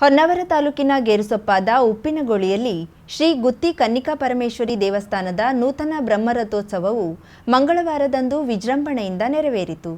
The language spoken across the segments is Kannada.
ಹೊನ್ನಾವರ ತಾಲೂಕಿನ ಗೇರುಸೊಪ್ಪಾದ ಉಪ್ಪಿನಗೋಳಿಯಲ್ಲಿ ಶ್ರೀ ಗುತ್ತಿ ಕನ್ನಿಕಾ ಪರಮೇಶ್ವರಿ ದೇವಸ್ಥಾನದ ನೂತನ ಬ್ರಹ್ಮರಥೋತ್ಸವವು ಮಂಗಳವಾರದಂದು ವಿಜೃಂಭಣೆಯಿಂದ ನೆರವೇರಿತು.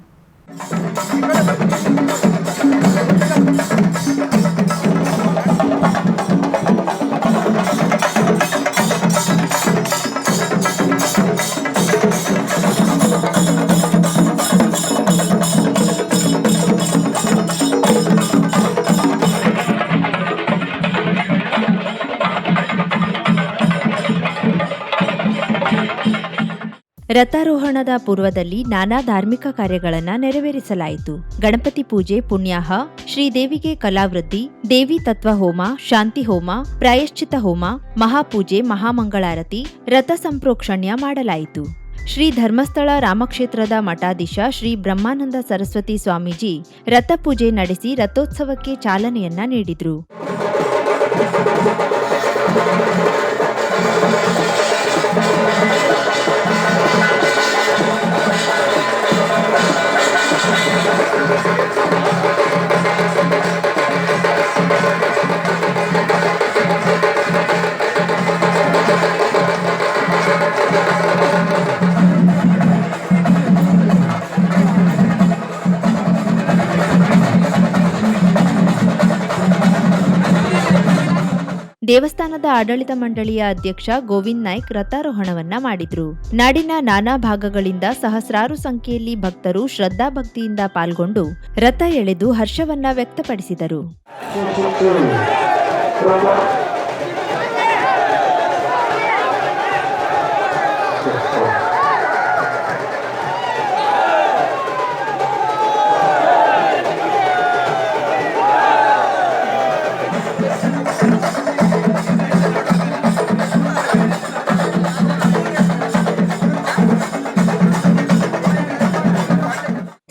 ರಥಾರೋಹಣದ ಪೂರ್ವದಲ್ಲಿ ನಾನಾ ಧಾರ್ಮಿಕ ಕಾರ್ಯಗಳನ್ನು ನೆರವೇರಿಸಲಾಯಿತು. ಗಣಪತಿ ಪೂಜೆ, ಪುಣ್ಯಾಹ, ಶ್ರೀದೇವಿಗೆ ಕಲಾವೃದ್ಧಿ ದೇವಿ ತತ್ವ ಹೋಮ, ಶಾಂತಿ ಹೋಮ ಪ್ರಾಯಶ್ಚಿತ ಹೋಮ, ಮಹಾಪೂಜೆ, ಮಹಾಮಂಗಳಾರತಿ, ರಥ ಸಂಪ್ರೋಕ್ಷಣ್ಯ ಮಾಡಲಾಯಿತು. ಶ್ರೀ ಧರ್ಮಸ್ಥಳ ರಾಮಕ್ಷೇತ್ರದ ಮಠಾಧೀಶ ಶ್ರೀ ಬ್ರಹ್ಮಾನಂದ ಸರಸ್ವತಿ ಸ್ವಾಮೀಜಿ ರಥಪೂಜೆ ನಡೆಸಿ ರಥೋತ್ಸವಕ್ಕೆ ಚಾಲನೆಯನ್ನ ನೀಡಿದ್ರು. ದೇವಸ್ಥಾನದ ಆಡಳಿತ ಮಂಡಳಿಯ ಅಧ್ಯಕ್ಷ ಗೋವಿಂದ್ ನಾಯ್ಕ್ ರಥಾರೋಹಣವನ್ನ ಮಾಡಿದ್ರು. ನಾಡಿನ ನಾನಾ ಭಾಗಗಳಿಂದ ಸಹಸ್ರಾರು ಸಂಖ್ಯೆಯಲ್ಲಿ ಭಕ್ತರು ಶ್ರದ್ಧಾಭಕ್ತಿಯಿಂದ ಪಾಲ್ಗೊಂಡು ರಥ ಎಳೆದು ಹರ್ಷವನ್ನ ವ್ಯಕ್ತಪಡಿಸಿದರು.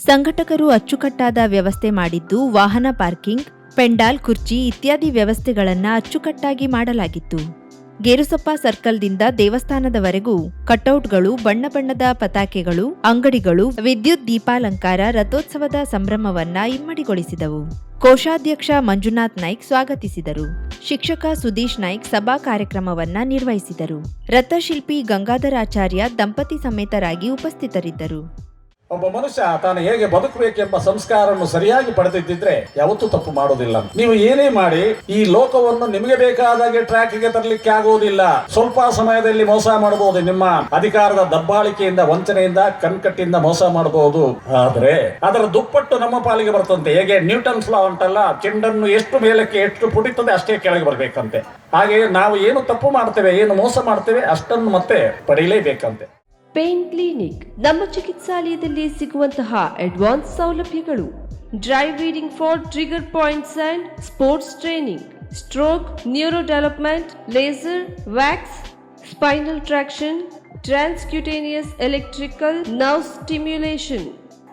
ಸಂಘಟಕರು ಅಚ್ಚುಕಟ್ಟಾದ ವ್ಯವಸ್ಥೆ ಮಾಡಿದ್ದು, ವಾಹನ ಪಾರ್ಕಿಂಗ್, ಪೆಂಡಾಲ್ ಕುರ್ಚಿ ಇತ್ಯಾದಿ ವ್ಯವಸ್ಥೆಗಳನ್ನು ಅಚ್ಚುಕಟ್ಟಾಗಿ ಮಾಡಲಾಗಿತ್ತು. ಗೇರುಸಪ್ಪ ಸರ್ಕಲ್ದಿಂದ ದೇವಸ್ಥಾನದವರೆಗೂ ಕಟೌಟ್ಗಳು, ಬಣ್ಣ ಬಣ್ಣದ ಪತಾಕೆಗಳು, ಅಂಗಡಿಗಳು, ವಿದ್ಯುತ್ ದೀಪಾಲಂಕಾರ, ರಥೋತ್ಸವದ ಸಂಭ್ರಮವನ್ನ ಇಮ್ಮಡಿಗೊಳಿಸಿದವು. ಕೋಶಾಧ್ಯಕ್ಷ ಮಂಜುನಾಥ್ ನಾಯ್ಕ್ ಸ್ವಾಗತಿಸಿದರು. ಶಿಕ್ಷಕ ಸುದೀಶ್ ನಾಯ್ಕ್ ಸಭಾ ಕಾರ್ಯಕ್ರಮವನ್ನ ನಿರ್ವಹಿಸಿದರು. ರಥಶಿಲ್ಪಿ ಗಂಗಾಧರಾಚಾರ್ಯ ದಂಪತಿ ಸಮೇತರಾಗಿ ಉಪಸ್ಥಿತರಿದ್ದರು. ಒಬ್ಬ ಮನುಷ್ಯ ತಾನು ಹೇಗೆ ಬದುಕಬೇಕೆಂಬ ಸಂಸ್ಕಾರವನ್ನು ಸರಿಯಾಗಿ ಪಡೆದಿದ್ದಿದ್ರೆ ಯಾವತ್ತೂ ತಪ್ಪು ಮಾಡೋದಿಲ್ಲ. ನೀವು ಏನೇ ಮಾಡಿ, ಈ ಲೋಕವನ್ನು ನಿಮಗೆ ಬೇಕಾದಾಗೆ ಟ್ರ್ಯಾಕ್ಗೆ ತರಲಿಕ್ಕೆ ಆಗುವುದಿಲ್ಲ ಸ್ವಲ್ಪ ಸಮಯದಲ್ಲಿ ಮೋಸ ಮಾಡಬಹುದು ನಿಮ್ಮ ಅಧಿಕಾರದ ದಬ್ಬಾಳಿಕೆಯಿಂದ, ವಂಚನೆಯಿಂದ, ಕಣ್ಕಟ್ಟಿಂದ ಮೋಸ ಮಾಡಬಹುದು. ಆದ್ರೆ, ಅದರ ದುಪ್ಪಟ್ಟು ನಮ್ಮ ಪಾಲಿಗೆ ಬರ್ತಂತೆ ಹೇಗೆ? ನ್ಯೂಟನ್ ಫ್ಲಾ ಉಂಟಲ್ಲ, ಚೆಂಡನ್ನು ಎಷ್ಟು ಮೇಲಕ್ಕೆ ಎಷ್ಟು ಪುಟಿತದೆ ಅಷ್ಟೇ ಕೆಳಗೆ ಬರಬೇಕಂತೆ. ಹಾಗೆ ನಾವು ಏನು ತಪ್ಪು ಮಾಡ್ತೇವೆ, ಏನು ಮೋಸ ಮಾಡ್ತೇವೆ ಅಷ್ಟನ್ನು ಮತ್ತೆ ಪಡೆಯಲೇಬೇಕಂತೆ. Pain clinic. ನಮ್ಮ ಚಿಕಿತ್ಸಾಲಯದಲ್ಲಿ ಸಿಗುವಂತಹ ಅಡ್ವಾನ್ಸ್ ಸೌಲಭ್ಯಗಳು. Dry needling for trigger points and sports training. Stroke neuro development laser, wax, spinal traction, transcutaneous electrical nerve stimulation.